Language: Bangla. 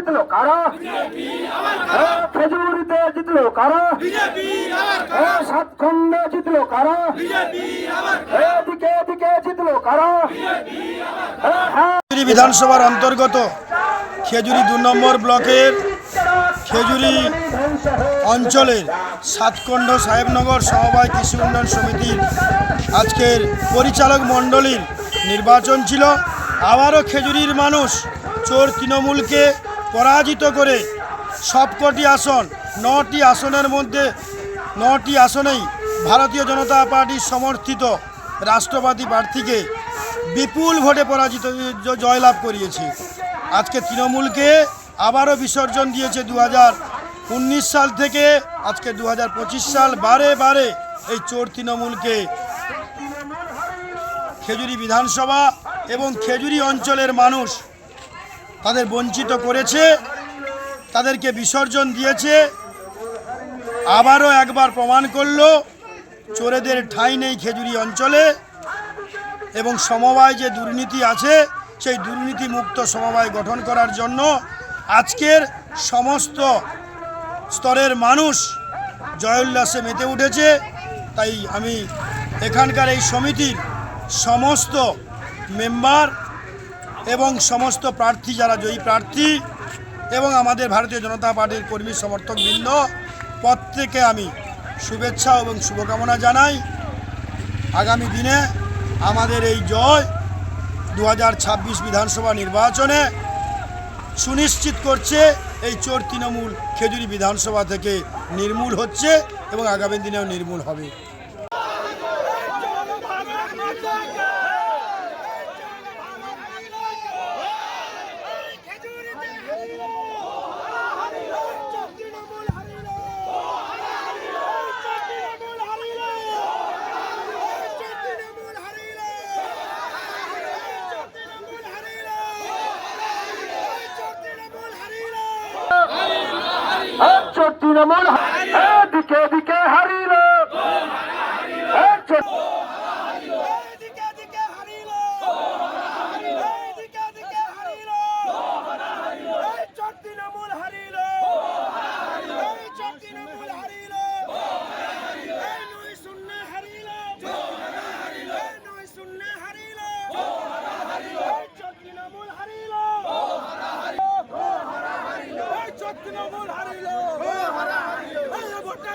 জিতলো কারা? খেজুরিতে জিতলো কারা? এ, সাতখণ্ডে জিতলো কারা? এদিকে এদিকে জিতলো কারা? হ্যাঁ বিধানসভার অন্তর্গত খেজুরি দু নম্বর ব্লকের খেজুরি অঞ্চলের সাতকণ্ড সাহেবনগর সমবায় কৃষি উন্নয়ন সমিতির আজকের পরিচালক মণ্ডলীর নির্বাচন ছিল। আবারও খেজুরির মানুষ চোর তৃণমূলকে পরাজিত করে সবকটি আসন, নটি আসনের মধ্যে, নটি আসনেই ভারতীয় জনতা পার্টির সমর্থিত রাষ্ট্রবাদী প্রার্থীকে বিপুল ভোটে পরাজিত জয়লাভ করিয়েছে। আজকে তৃণমূলকে আবারও বিসর্জন দিয়েছে দু সাল থেকে, আজকে দু হাজার পঁচিশ সাল বারে বারে এই চোর তৃণমূলকে খেজুরি বিধানসভা এবং খেজুরি অঞ্চলের মানুষ তাদের বঞ্চিত করেছে, তাদেরকে বিসর্জন দিয়েছে, আবারও একবার প্রমাণ করল, চোরেদের ঠাঁই নেই খেজুরি অঞ্চলে, এবং সমবায় যে দুর্নীতি আছে, সেই দুর্নীতি মুক্ত সমবায় গঠন করার জন্য আজকের সমস্ত স্তরের মানুষ জয়োল্লাসে মেতে উঠেছে। তাই আমি এখানকার এই সমিতির সমস্ত মেম্বার এবং সমস্ত প্রার্থী যারা জয়ী প্রার্থী এবং আমাদের ভারতীয় জনতা পার্টির কর্মী সমর্থকবৃন্দ, প্রত্যেকে আমি শুভেচ্ছা এবং শুভকামনা জানাই। আগামী দিনে আমাদের এই জয় দু হাজার ছাব্বিশ বিধানসভা নির্বাচনে সুনিশ্চিত করছে, এই চোর তৃণমূল খেজুরি বিধানসভা থেকে নির্মূল হচ্ছে এবং আগামী দিনেও নির্মূল হবে। তৃণমূল এদিকে এদিকে হারিল এ, চোর এদিকে এদিকে হারিল এদিকে এদিকে হারিল এই চোর তৃণমূল হারিল এই চোর তৃণমূল হারিল এই নয় শূন্য হারিল এই নয় শূন্য হারিল এই চোর তৃণমূল হারিল এই চোর তৃণমূল হারিল এই ভোটটা